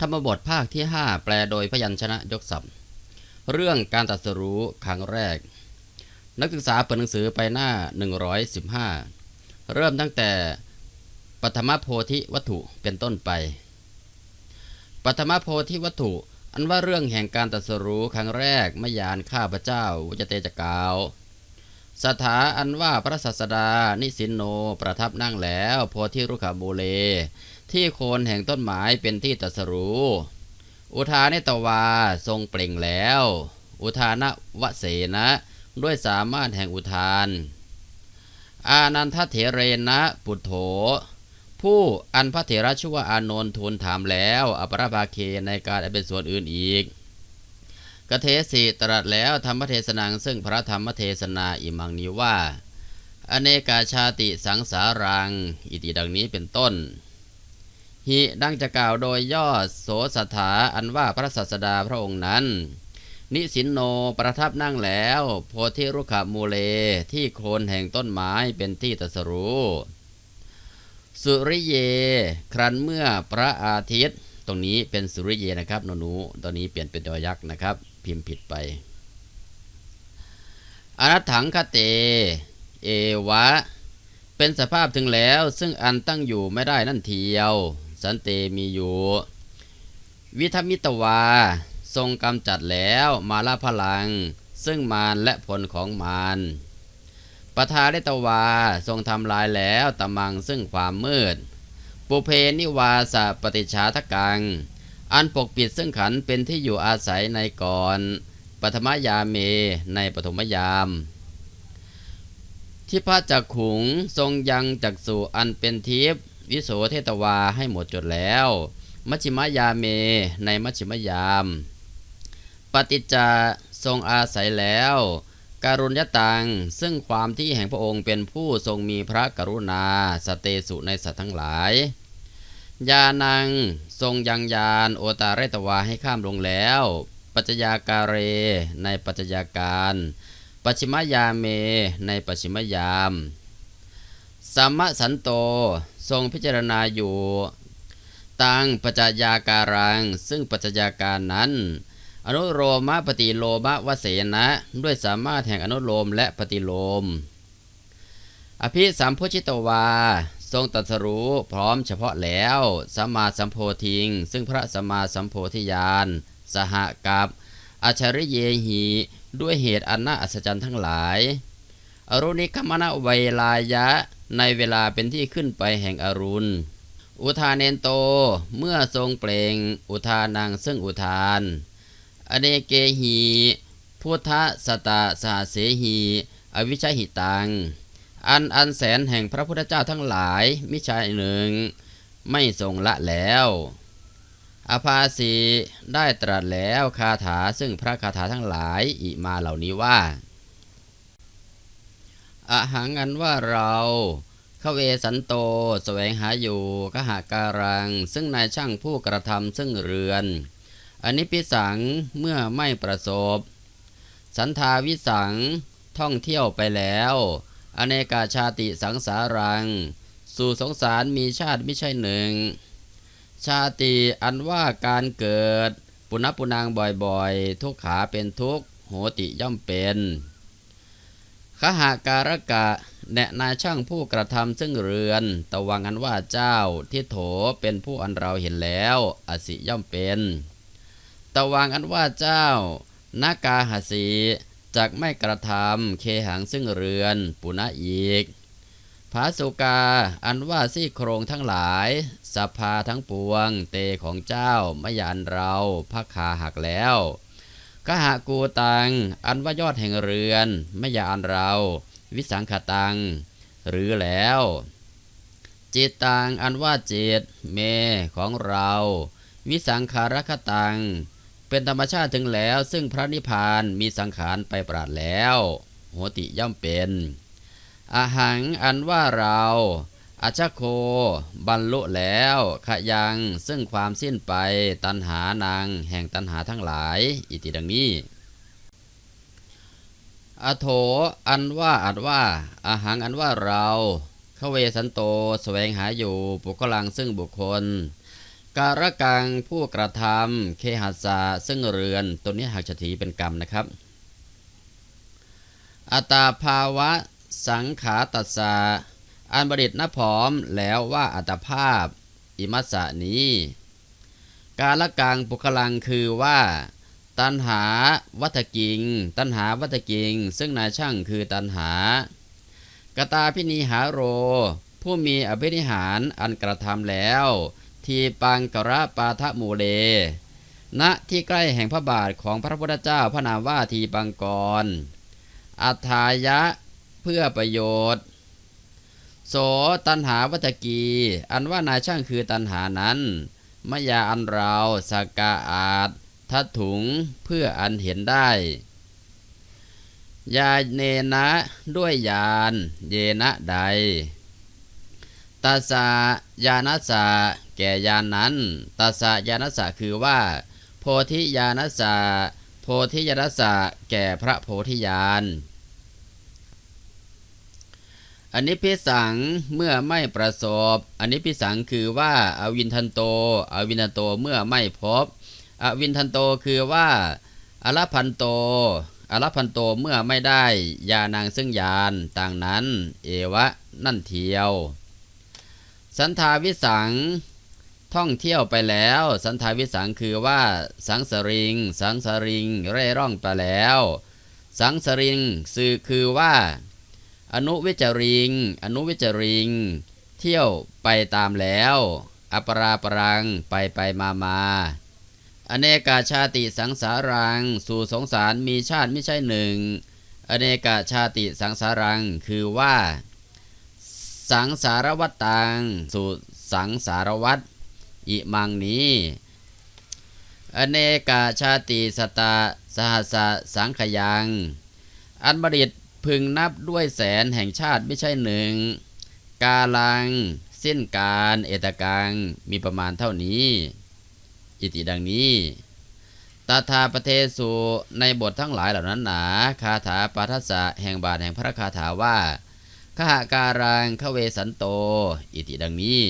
ธรรมบทภาคที่ 5 แปลโดยพยัญชนะยกศัพท์ เรื่องการตรัสรู้ครั้งแรก นักศึกษาเปิดหนังสือไปหน้า 115 เริ่มตั้งแต่ปฐมโพธิวัตถุเป็นต้นไป ปฐมโพธิวัตถุ อันว่าเรื่องแห่งการตรัสรู้ครั้งแรกมยานข้าพเจ้าวุจเตจกาวสถาอันว่าพระสัสดานิสินโนประทับนั่งแล้วโพธิรุขบูเล ที่โคนแห่งต้นไม้เป็นที่ตรัสรู้ อุทาเนตวาทรงเปล่งแล้ว อุทานวเสนะด้วยสามารถแห่งอุทาน อานันทเถเรนะปุถโถ ผู้อันพระเถระชื่อว่าอานนท์ทูลถามแล้วอปรภาเคในการเป็นส่วนอื่นอีกกเทสีตรัสแล้วธรรมเทศนังซึ่งพระธรรมเทศนาอิมังนี้ว่า อเนกาชาติสังสารัง อิติดังนี้เป็นต้น หิดังจะกล่าวโดยย่อโสสถาอันว่าพระสัสดาพระองค์นั้น นิสินโนประทับนั่งแล้ว โพธิรุขมูเลที่โคนแห่งต้นไม้เป็นที่ตรัสรู้สุริเย ครั้นเมื่อพระอาทิตย์ ตรงนี้เป็นสุริเยนะครับหนูตอนนี้เปลี่ยนเป็นยอยักษ์นะครับ พิมพ์ผิดไปอนัตถังคเต เอวะ เป็นสภาพถึงแล้วซึ่งอันตั้งอยู่ไม่ได้นั่นเทียว สันเตมีอยู่ วิธมิตวา ทรงกำจัดแล้วมาลาพลัง ซึ่งมารและผลของมารปทาเรตวาทรงทำลายแล้วตะมังซึ่งความมืด ปุเพนิวาสปฏิชาทกัง อันปกปิดซึ่งขันเป็นที่อยู่อาศัยในก่อนปฐมยามเมในปฐมยามที่พระจักขุงทรงยังจักสุอันเป็นทิพย์ วิโสเทตวาให้หมดจดแล้ว มัชฌิมยาเมในมัชฌิมยาม ปฏิจจาทรงอาศัยแล้ว การุญยตัง ซึ่งความที่แห่งพระองค์เป็นผู้ทรงมีพระกรุณา สเตสุในสัตว์ทั้งหลาย ยานังทรงยังยานโอตาเรตวาให้ข้ามลงแล้ว ปัจจยาการเรในปัจจยาการ ปัจฉิมยาเมในปัจฉิมยาม สัมมสันโตทรงพิจารณาอยู่ ตังปัจจยาการัง ซึ่งปัจจยาการนั้น อนุโลมปฏิโลมวเสนะ ด้วยสามารถแห่งอนุโลมและปฏิโลม อภิสัมพุชิตวา ทรงตรัสรู้พร้อมเฉพาะแล้วสัมมาสัมโพธิง ซึ่งพระสัมมาสัมโพธิญาณสหกับอัจฉริเยหีด้วยเหตุอันน่าอัศจรรย์ทั้งหลาย อรุณิกมณเวลายะ ในเวลาเป็นที่ขึ้นไปแห่งอรุณ อุทานเนนโต เมื่อทรงเปล่งอุทานังซึ่งอุทาน อเนเกหี พุทธสตาสาเสหี อวิชหิตัง อันอันแสนแห่งพระพุทธเจ้าทั้งหลายมิใช่หนึ่ง ไม่ทรงละแล้วอภาสีได้ตรัสแล้วคาถาซึ่งพระคาถาทั้งหลายอิมาเหล่านี้ว่า อาหังอันว่าเราขเวสันโตแสวงหาอยู่กหาการัง ซึ่งนายช่างผู้กระทำซึ่งเรือน อันนี้พิสังเมื่อไม่ประสบ สันทาวิสังท่องเที่ยวไปแล้ว อเนกาชาติสังสารัง สู่สงสารมีชาติไม่ใช่หนึ่ง ชาติอันว่าการเกิด ปุณปุนางบ่อยๆ ทุกขาเป็นทุกโหติย่อมเป็น ขหาการกะ แนะนายช่างผู้กระทำซึ่งเรือน ตวังอันว่าเจ้าที่โถเป็นผู้อันเราเห็นแล้ว อสิย่อมเป็น ตวังอันว่าเจ้านากาหสีจักไม่กระทำเคหังซึ่งเรือน ปุณะอีกภาสุกา อันว่าซี่โครงทั้งหลายสภาทั้งปวง เตของเจ้าไม่ยานเราพักขาหักแล้ว กหากูตัง อันว่ายอดแห่งเรือนไม่ยาอันเรา วิสังขตัง หรือแล้ว จิตตัง อันว่าจิต เมของเรา วิสังขารคตัง เป็นธรรมชาติถึงแล้ว ซึ่งพระนิพพานมีสังขารไปปราดแล้ว โหติย่อมเป็นอาหังอันว่าเรา อาชโค บรรลุแล้วขยังซึ่งความสิ้นไปตันหานางแห่งตันหาทั้งหลาย อิติดังนี้ อโถอันว่าอัดว่าอาหังอันว่าเราขเวสันโตสแสวงหาอยู่บุคลังซึ่งบุคคล การกังผู้กระทำเคหัสสะซึ่งเรือนตัวนี้หักฉถีเป็นกรรมนะครับ อัตตาภาวะสังขาตัสสะ อันบดิตนผอมแล้วว่าอัตภาพ อิมัสสนี้ การละกังปุคลังคือว่า ตันหาวัตกิง ตันหาวัตกิง ซึ่งนายช่างคือตันหากตาพินิหาโร ผู้มีอภินิหารอันกระทำแล้ว ทีปังกระปาทะมูเลณที่ใกล้แห่งพระบาทของพระพุทธเจ้าพระนามว่าทีปังกรอัฏฐายะเพื่อประโยชน์ โสตันหาวัตกี อันว่านายช่างคือตันหานั้นมยาอันเราสกกาอาจทัดถุงเพื่ออันเห็นได้ ยาเนนะด้วยยานเยนะใดตาสายานัสสะแก่ยานนั้นตาสายานัสสะคือว่า โพธิญาณสะโพธิญาณสะแก่พระโพธิญาณ อันนี้พิสังเมื่อไม่ประสบ อันนี้พิสังคือว่าอาวินทันโต อวินทันโตเมื่อไม่พบ อวินทันโตคือว่าอรพันโตอรพันโตเมื่อไม่ได้ยานางซึ่งยานต่างนั้น เอวะนั่นเทียว สันทาวิสังท่องเที่ยวไปแล้ว สันทาวิสังคือว่าสังสริง สังสริงเร่ร่องไปแล้ว สังสริงสื่อคือว่า อนุวิจริง อนุวิจริง เที่ยวไปตามแล้ว อปราปรังไปไปมามาอเนกาชาติสังสารัง สู่สงสารมีชาติไม่ใช่หนึ่ง อเนกาชาติสังสารังคือว่า สังสารวัตตัง สู่สังสารวัตอิมังนี้ อเนกาชาติสตาสหัสสังขยัง อันบดิต พึงนับด้วยแสนแห่งชาติไม่ใช่หนึ่ง กาลัง สิ้นการเอตกัง มีประมาณเท่านี้ อิติดังนี้ตาทาประเทสุในบททั้งหลายเหล่านั้นหนาคาถาปาทัสสะแห่งบาทแห่งพระคาถาว่าขหาการังขเวสันโต อิติดังนี้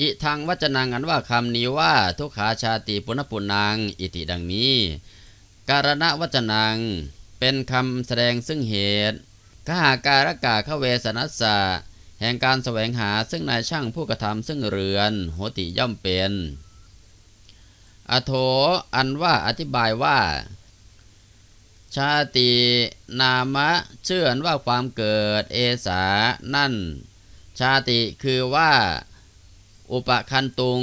อิทางวัจนังอันว่าคำนี้ว่าทุกขาชาติปุณปุนัง อิติดังนี้ การณวัจนัง เป็นคำแสดงซึ่งเหตุขหาการกาขเวสนัสสะแห่งการแสวงหาซึ่งนายช่างผู้กระทำซึ่งเรือนโหติย่อมเป็น อโถอันว่าอธิบายว่า ชาตินามะเชื่อนว่าความเกิดเอสานั่น ชาติคือว่า อุปคันตุง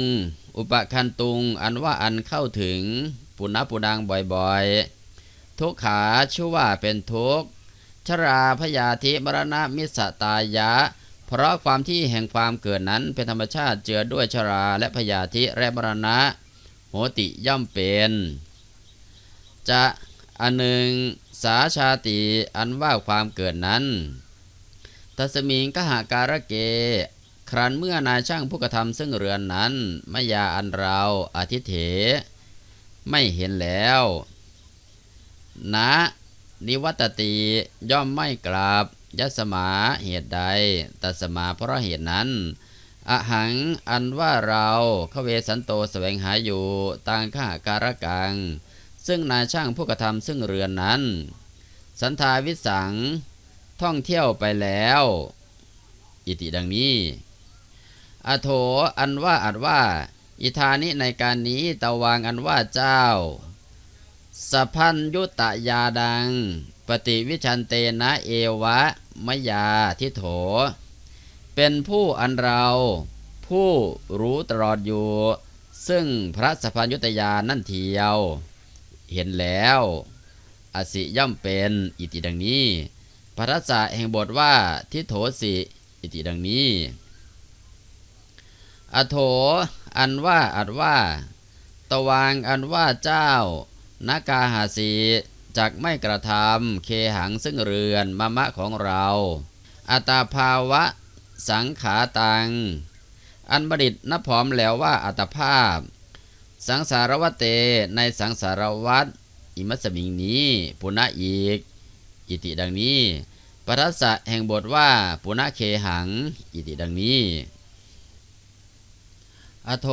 อุปคันตุง อันว่าอันเข้าถึง ปุณปุดังบ่อยๆ ทุกขาชื่อว่าเป็นทุกข์ชราพยาธิมรณะมิสตายะ เพราะความที่แห่งความเกิดนั้นเป็นธรรมชาติเจือด้วยชราและพยาธิและมรณะ โหติย่อมเป็น จะอันหนึ่งสาชาติอันว่าความเกิดนั้นตัสมิงกหาการะเก ครั้นเมื่อนายช่างผู้กระทำซึ่งเรือนนั้นมยาอันเราอาทิเถ ไม่เห็นแล้วนะนิวัตติย่อมไม่กลับยสมาเหตุใด ตัสมาเพราะเหตุนั้น อหังอันว่าเราเขเวสันโตแสวงหาอยู่ต่างข้าการกัง ซึ่งนายช่างผู้กระทำซึ่งเรือนนั้น สันทาวิสังท่องเที่ยวไปแล้ว อิติดังนี้ อโถอันว่าอัดว่า อิธานิในการนี้ตะวางอันว่าเจ้า สพันยุตยาดัง ปฏิวิชันเตนะเอวะมยาทิโถ เป็นผู้อันเรา ผู้รู้ตลอดอยู่ ซึ่งพระสพันยุตยานั่นเทียว เห็นแล้ว อสิย่อมเป็นอิติดังนี้พระทัศแห่งบทว่าทิโถสิ อิติดังนี้ อโถ อันว่าอัดว่า ตวางอันว่าเจ้า นากาหาสีจักไม่กระทำเคหังซึ่งเรือนมะมะของเรา อัตาภาวะ สังขาตัง อันบดิตนับผอมแล้วว่าอัตภาพ สังสารวเตในสังสารวัตอิมัสมิงนี้ปุณะอีก อิติดังนี้ปทัสสะแห่งบทว่าปุณะเคหัง อิติดังนี้ อโถ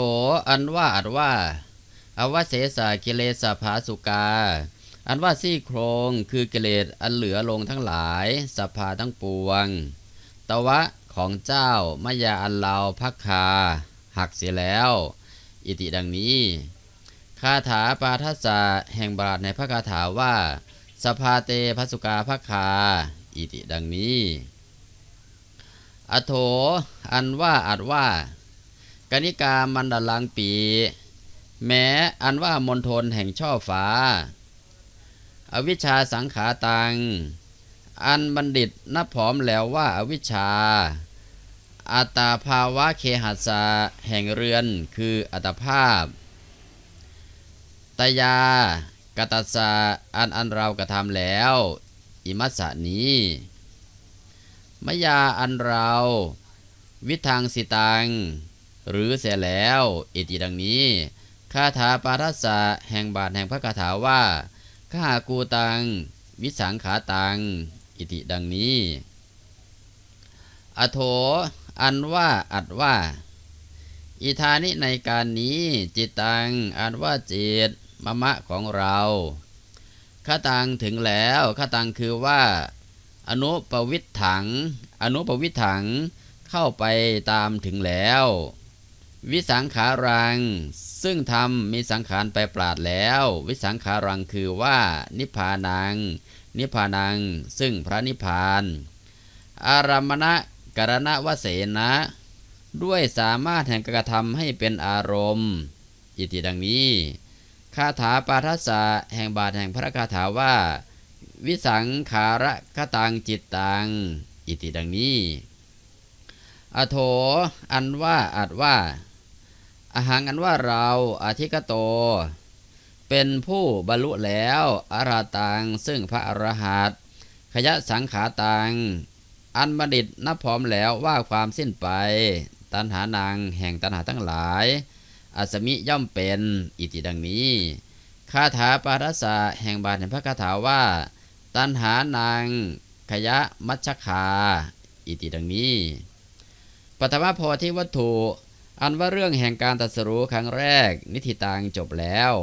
อันว่าอัดว่า อวเสสะกิเลสภาสุกา อันว่าซี่โครงคือกิเลสอันเหลือลงทั้งหลาย สภาทั้งปวง ตวะของเจ้ามายาอันเราพักคา หักเสียแล้ว อิติดังนี้ คาถาปาทัสสะแห่งบาทในพระคาถาว่า สภาเตพสุกาพักคา อิติดังนี้ อโถ อันว่าอัดว่า กนิกามันดลังปี แม้อันว่ามณฑลแห่งช่อฟ้า อวิชชาสังขาตัง อันบัณฑิตนับผอมแล้วว่าอวิชชาอัตาภาวะเคหัสะแห่งเรือนคืออัตภาพ ตยากตัสสะอันอันเรากระทำแล้ว อิมัสสะนี้มยาอันเรา วิทังสิตัง หรือเสียแล้ว อิติดังนี้คาถาปาทัสสะแห่งบาทแห่งพระคาถาว่าข้ากูตัง วิสังขาตัง อิติดังนี้ อโถ อันว่าอัดว่า อิธานิในการนี้จิตตัง อันว่าจิตมะมะของเราข้าตังถึงแล้วข้าตังคือว่า อนุปวิถถัง อนุปวิถถังเข้าไปตามถึงแล้ว วิสังขารัง ซึ่งทำมีสังขารไปปราดแล้ว วิสังขารังคือว่า นิพพานัง นิพพานัง ซึ่งพระนิพพาน อารามณะกรณวเสนะ ด้วยสามารถแห่งกระทำให้เป็นอารมณ์อิติดังนี้คาถาปาทัสสะแห่งบาทแห่งพระคาถาว่า วิสังขาระคตังจิตตังอิติดังนี้ อโถอันว่าอัดว่า อาหารอันว่าเราอาทิกโต เป็นผู้บรรลุแล้วอาราตังซึ่งพระอรหันตขยะสังขาตัง อันบัณฑิตนับพร้อมแล้วว่าความสิ้นไป ตัณหานางแห่งตัณหาทั้งหลาย อัสมิย่อมเป็นอิติดังนี้คาถาปารัสสะแห่งบาทแห่งพระคาถาว่า ตัณหานางขยะมัชคา อิติดังนี้ปฐมโพธิวัตถุ อันว่าเรื่องแห่งการตัดสรู้ครั้งแรกนิธิตังจบแล้ว